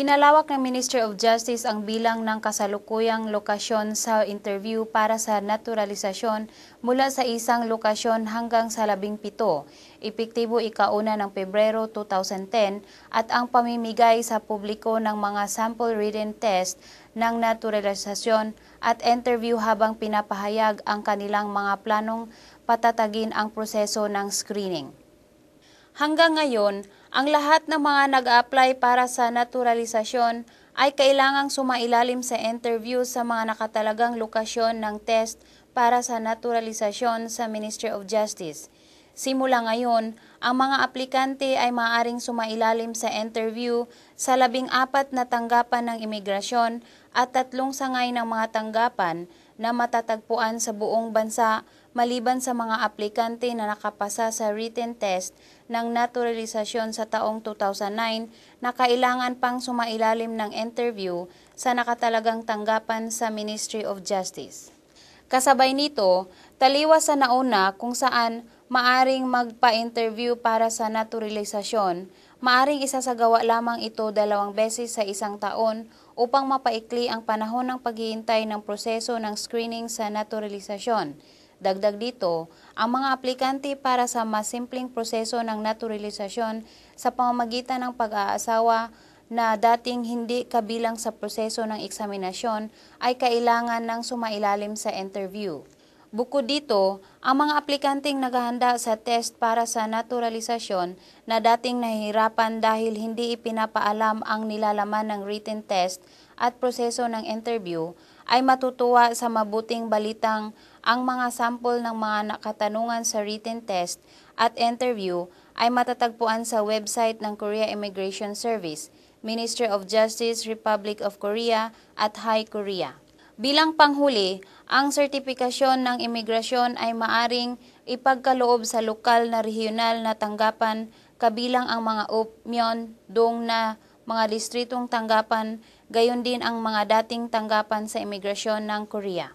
Pinalawak ng Ministry of Justice ang bilang ng kasalukuyang lokasyon sa interview para sa naturalisasyon mula sa isang lokasyon hanggang sa labing pito. Epektibo ikauna ng Pebrero 2010 at ang pamimigay sa publiko ng mga sample written test ng naturalisasyon at interview habang pinapahayag ang kanilang mga planong patatagin ang proseso ng screening. Hanggang ngayon, ang lahat ng mga nag-apply para sa naturalisasyon ay kailangang sumailalim sa interview sa mga nakatalagang lokasyon ng test para sa naturalisasyon sa Ministry of Justice. Simula ngayon, ang mga aplikante ay maaaring sumailalim sa interview sa labing apat na tanggapan ng imigrasyon at tatlong sangay ng mga tanggapan na matatagpuan sa buong bansa maliban sa mga aplikante na nakapasa sa written test ng naturalisasyon sa taong 2009 na kailangan pang sumailalim ng interview sa nakatalagang tanggapan sa Ministry of Justice. Kasabay nito, taliwas sa nauna kung saan maaring magpa-interview para sa naturalisasyon, maaring isasagawa lamang ito dalawang beses sa isang taon upang mapaikli ang panahon ng paghihintay ng proseso ng screening sa naturalisasyon Dagdag dito, ang mga aplikante para sa mas simpleng proseso ng naturalisasyon sa pamamagitan ng pag-aasawa na dating hindi kabilang sa proseso ng eksaminasyon ay kailangan ng sumailalim sa interview. Bukod dito, ang mga aplikanteng naghahanda sa test para sa naturalisasyon na dating nahihirapan dahil hindi ipinapaalam ang nilalaman ng written test at proseso ng interview ay matutuwa sa mabuting balitang ang mga sample ng mga nakatanungan sa written test at interview ay matatagpuan sa website ng Korea Immigration Service, Ministry of Justice, Republic of Korea at High Korea. Bilang panghuli, ang sertipikasyon ng imigrasyon ay maaring ipagkaloob sa lokal na regional na tanggapan kabilang ang mga upmyon, dong na mga distritong tanggapan, gayon din ang mga dating tanggapan sa imigrasyon ng Korea.